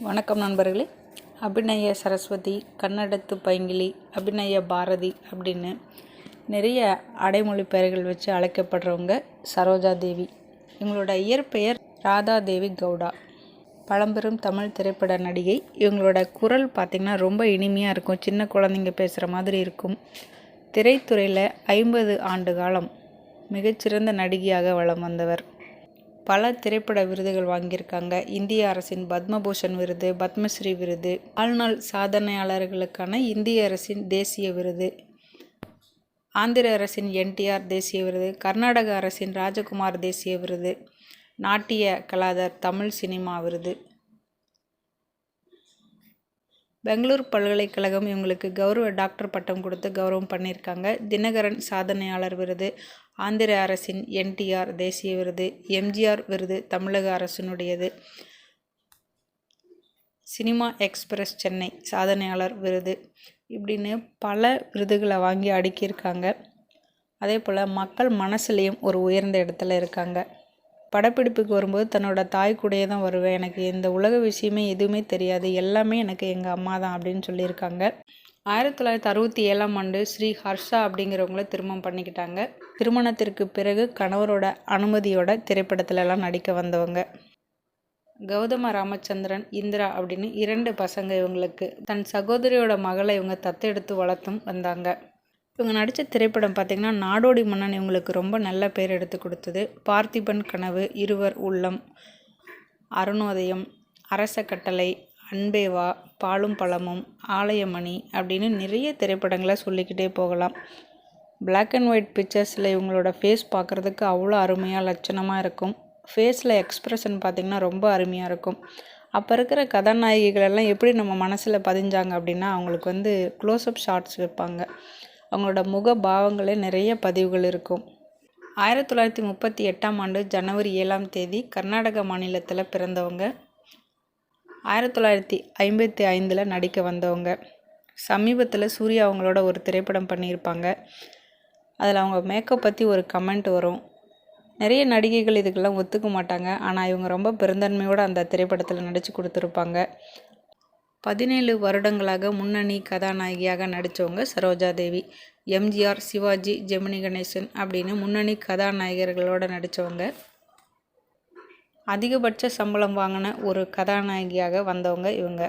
வணக்கம் நண்பர்களே. அபிநய சரஸ்வதி கன்னடத்து பைங்கிலி அபிநய பாரதி அப்படின்னு நிறைய அடைமொழி பெயர்கள் வச்சு அழைக்கப்படுறவங்க சரோஜா தேவி. இவங்களோட இயற்பெயர் ராதா தேவி கவுடா. பழம்பெரும் தமிழ் திரைப்பட நடிகை. இவங்களோட குரல் பார்த்திங்கன்னா ரொம்ப இனிமையாக இருக்கும். சின்ன குழந்தைங்க பேசுகிற மாதிரி இருக்கும். திரைத்துறையில் ஐம்பது ஆண்டு காலம் மிகச்சிறந்த நடிகையாக வலம் வந்தவர். பல திரைப்பட விருதுகள் வாங்கியிருக்காங்க. இந்திய அரசின் பத்மபூஷன் விருது பத்மஸ்ரீ விருது வாழ்நாள் சாதனையாளர்களுக்கான இந்திய அரசின் தேசிய விருது ஆந்திர அரசின் என்டிஆர் தேசிய விருது கர்நாடக அரசின் ராஜகுமார் தேசிய விருது நாட்டிய கலாதர் தமிழ் சினிமா விருது. பெங்களூர் பல்கலைக்கழகம் இவங்களுக்கு கௌரவ டாக்டர் பட்டம் கொடுத்து கௌரவம் பண்ணியிருக்காங்க. தினகரன் சாதனையாளர் விருது ஆந்திர அரசின் என்டிஆர் தேசிய விருது எம்ஜிஆர் விருது தமிழக அரசினுடையது. சினிமா எக்ஸ்பிரஸ் சென்னை சாதனையாளர் விருது இப்படின்னு பல விருதுகளை வாங்கி அடுக்கியிருக்காங்க. அதே போல் மக்கள் மனசுலேயும் ஒரு உயர்ந்த இடத்துல இருக்காங்க. படப்பிடிப்புக்கு வரும்போது தன்னோட தாய் கூடயே தான் வருவேன். எனக்கு இந்த உலக விஷயமே எதுவுமே தெரியாது. எல்லாமே எனக்கு எங்கள் அம்மா தான் அப்படின்னு சொல்லியிருக்காங்க. ஆயிரத்தி தொள்ளாயிரத்தி அறுபத்தி ஏழாம் ஆண்டு ஸ்ரீ ஹர்ஷா அப்படிங்கிறவங்கள திருமணம் பண்ணிக்கிட்டாங்க. திருமணத்திற்கு பிறகு கணவரோட அனுமதியோட திரைப்படத்துலலாம் நடிக்க வந்தவங்க. கௌதம ராமச்சந்திரன் இந்திரா அப்படின்னு இரண்டு பசங்க இவங்களுக்கு. தன் சகோதரியோட மகளை இவங்க தத்தெடுத்து வளர்த்தும் வந்தாங்க. இவங்க நடித்த திரைப்படம் பார்த்திங்கன்னா நாடோடி மன்னன் இவங்களுக்கு ரொம்ப நல்ல பேர் எடுத்து கொடுத்தது. பார்த்திபன் கனவு இருவர் உள்ளம் அருணோதயம் அரச கட்டளை அன்பேவா பாலும் பழமும் ஆலயமணி அப்படின்னு நிறைய திரைப்படங்களை சொல்லிக்கிட்டே போகலாம். பிளாக் அண்ட் ஒயிட் பிக்சர்ஸில் இவங்களோட ஃபேஸ் பார்க்குறதுக்கு அவ்வளோ அருமையாக லட்சணமாக இருக்கும். ஃபேஸில் எக்ஸ்ப்ரெஷன் பார்த்திங்கன்னா ரொம்ப அருமையாக இருக்கும். அப்போ இருக்கிற கதாநாயகிகளெல்லாம் எப்படி நம்ம மனசில் பதிஞ்சாங்க அப்படின்னா அவங்களுக்கு வந்து க்ளோஸ்அப் ஷார்ட்ஸ் வைப்பாங்க. அவங்களோட முக பாவங்களே நிறைய பதிவுகள் இருக்கும். ஆயிரத்தி தொள்ளாயிரத்தி முப்பத்தி எட்டாம் ஆண்டு ஜனவரி ஏழாம் தேதி கர்நாடக மாநிலத்தில் பிறந்தவங்க. ஆயிரத்தி தொள்ளாயிரத்தி ஐம்பத்தி ஐந்தில் நடிக்க வந்தவங்க. சமீபத்தில் சூர்யா அவங்களோட ஒரு திரைப்படம் பண்ணியிருப்பாங்க. அதில் அவங்க மேக்கப் பற்றி ஒரு கமெண்ட் வரும். நிறைய நடிகைகள் இதுக்கெல்லாம் ஒத்துக்க மாட்டாங்க. ஆனால் இவங்க ரொம்ப பெருந்தன்மையோடு அந்த திரைப்படத்தில் நடித்து கொடுத்துருப்பாங்க. பதினேழு வருடங்களாக முன்னணி கதாநாயகியாக நடித்தவங்க சரோஜா தேவி எம்ஜிஆர் சிவாஜி ஜெமினி கணேசன் அப்படின்னு முன்னணி கதாநாயகர்களோடு நடித்தவங்க. அதிகபட்ச சம்பளம் வாங்கின ஒரு கதாநாயகியாக வந்தவங்க இவங்க.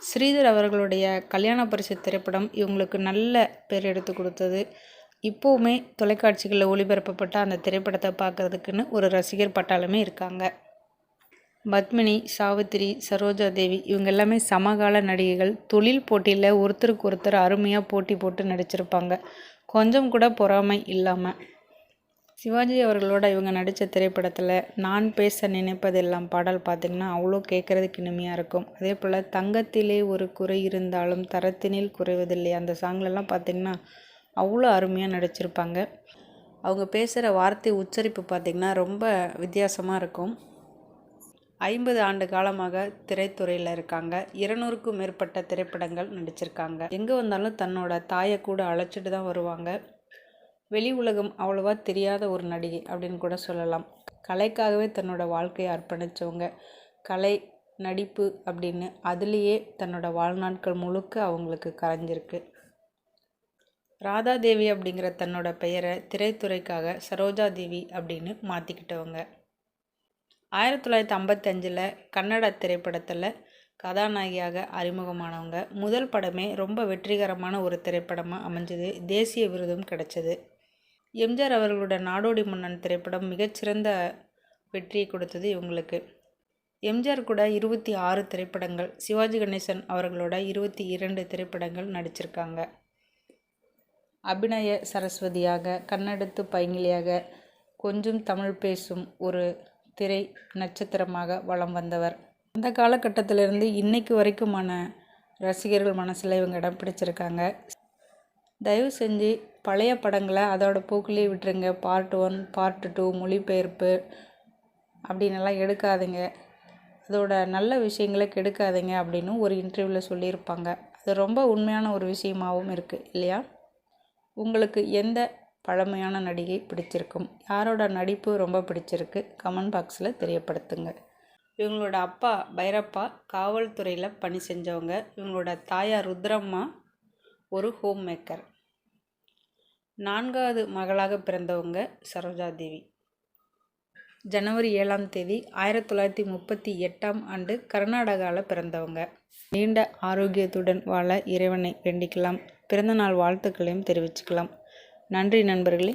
ஸ்ரீதர் அவர்களுடைய கல்யாண பரிசு திரைப்படம் இவங்களுக்கு நல்ல பேர் எடுத்து கொடுத்தது. இப்போவுமே தொலைக்காட்சிகளில் ஒளிபரப்பப்பட்ட அந்த திரைப்படத்தை பார்க்குறதுக்குன்னு ஒரு ரசிகர் பட்டாளமே இருக்காங்க. பத்மினி சாவித்திரி சரோஜா தேவி இவங்க எல்லாமே சமகால நடிகைகள். தொழில் போட்டியில் ஒருத்தருக்கு ஒருத்தர் அருமையாக போட்டி போட்டு நடிச்சிருப்பாங்க. கொஞ்சம் கூட பொறாமை இல்லாமல் சிவாஜி அவர்களோட இவங்க நடித்த திரைப்படத்தில் நான் பேச நினைப்பதெல்லாம் பாடல் பார்த்திங்கன்னா அவ்வளோ கேட்குறதுக்கு இனிமையாக இருக்கும். அதே போல் தங்கத்திலே ஒரு குறை இருந்தாலும் தரத்தினில் குறைவதில்லை. அந்த சாங்லெல்லாம் பார்த்திங்கன்னா அவ்வளோ அருமையாக நடிச்சிருப்பாங்க. அவங்க பேசுகிற வார்த்தை உச்சரிப்பு பார்த்திங்கன்னா ரொம்ப வித்தியாசமாக இருக்கும். ஐம்பது ஆண்டு காலமாக திரைத்துறையில் இருக்காங்க. இருநூறுக்கும் மேற்பட்ட திரைப்படங்கள் நடிச்சிருக்காங்க. எங்கே வந்தாலும் தன்னோட தாயை கூட அழைச்சிட்டு தான் வருவாங்க. வெளி உலகம் அவ்வளோவா தெரியாத ஒரு நடிகை அப்படின்னு கூட சொல்லலாம். கலைக்காகவே தன்னோட வாழ்க்கையை அர்ப்பணித்தவங்க கலை நடிப்பு அப்படின்னு அதுலேயே தன்னோட வாழ்நாட்கள் முழுக்க அவங்களுக்கு கரைஞ்சிருக்கு. ராதாதேவி அப்படிங்கிற தன்னோட பெயரை திரைத்துறைக்காக சரோஜா தேவி அப்படின்னு மாற்றிக்கிட்டவங்க ஆயிரத்தி தொள்ளாயிரத்தி ஐம்பத்தஞ்சில் கன்னட திரைப்படத்தில் கதாநாயகியாக அறிமுகமானவங்க. முதல் படமே ரொம்ப வெற்றிகரமான ஒரு திரைப்படமாக அமைஞ்சது. தேசிய விருதும் கிடைச்சது. எம்ஜிஆர் அவர்களோட நாடோடி மன்னன் திரைப்படம் மிகச்சிறந்த வெற்றியை கொடுத்தது இவங்களுக்கு. எம்ஜிஆர் கூட இருபத்தி ஆறு திரைப்படங்கள் சிவாஜி கணேசன் அவர்களோட இருபத்தி இரண்டு திரைப்படங்கள் நடிச்சிருக்காங்க. அபிநய சரஸ்வதியாக கண்ணெடுத்து பைங்கிலியாக கொஞ்சம் தமிழ் பேசும் ஒரு திரை நட்சத்திரமாக வலம் வந்தவர். அந்த காலகட்டத்திலிருந்து இன்னைக்கு வரைக்குமான ரசிகர்கள் மனசில் இவங்க இடம் பிடிச்சிருக்காங்க. தயவு செஞ்சு பழைய படங்களை அதோட போக்குலேயே விட்டுருங்க. பார்ட் ஒன் பார்ட் டூ மொழிபெயர்ப்பு அப்படின்னெல்லாம் எடுக்காதுங்க. அதோட நல்ல விஷயங்களை கெடுக்காதுங்க அப்படின்னு ஒரு இன்டர்வியூவில் சொல்லியிருப்பாங்க. அது ரொம்ப உண்மையான ஒரு விஷயமாகவும் இருக்குது இல்லையா? உங்களுக்கு எந்த பழமையான நடிகை பிடிச்சிருக்கும். யாரோட நடிப்பு ரொம்ப பிடிச்சிருக்கு கமெண்ட் பாக்ஸில் தெரியப்படுத்துங்க. இவங்களோட அப்பா பைரப்பா காவல்துறையில் பணி செஞ்சவங்க. இவங்களோட தாயார் ருத்ரம்மா ஒரு ஹோம் மேக்கர் நான்காவது மகளாக பிறந்தவங்க சரோஜா தேவி. ஜனவரி ஏழாம் தேதி ஆயிரத்தி தொள்ளாயிரத்தி முப்பத்தி எட்டாம் ஆண்டு கர்நாடகாவில் பிறந்தவங்க. நீண்ட ஆரோக்கியத்துடன் வாழ இறைவனை வேண்டிக்கலாம். பிறந்தநாள் வாழ்த்துக்களையும் தெரிவிச்சுக்கலாம். நன்றி நண்பர்களே.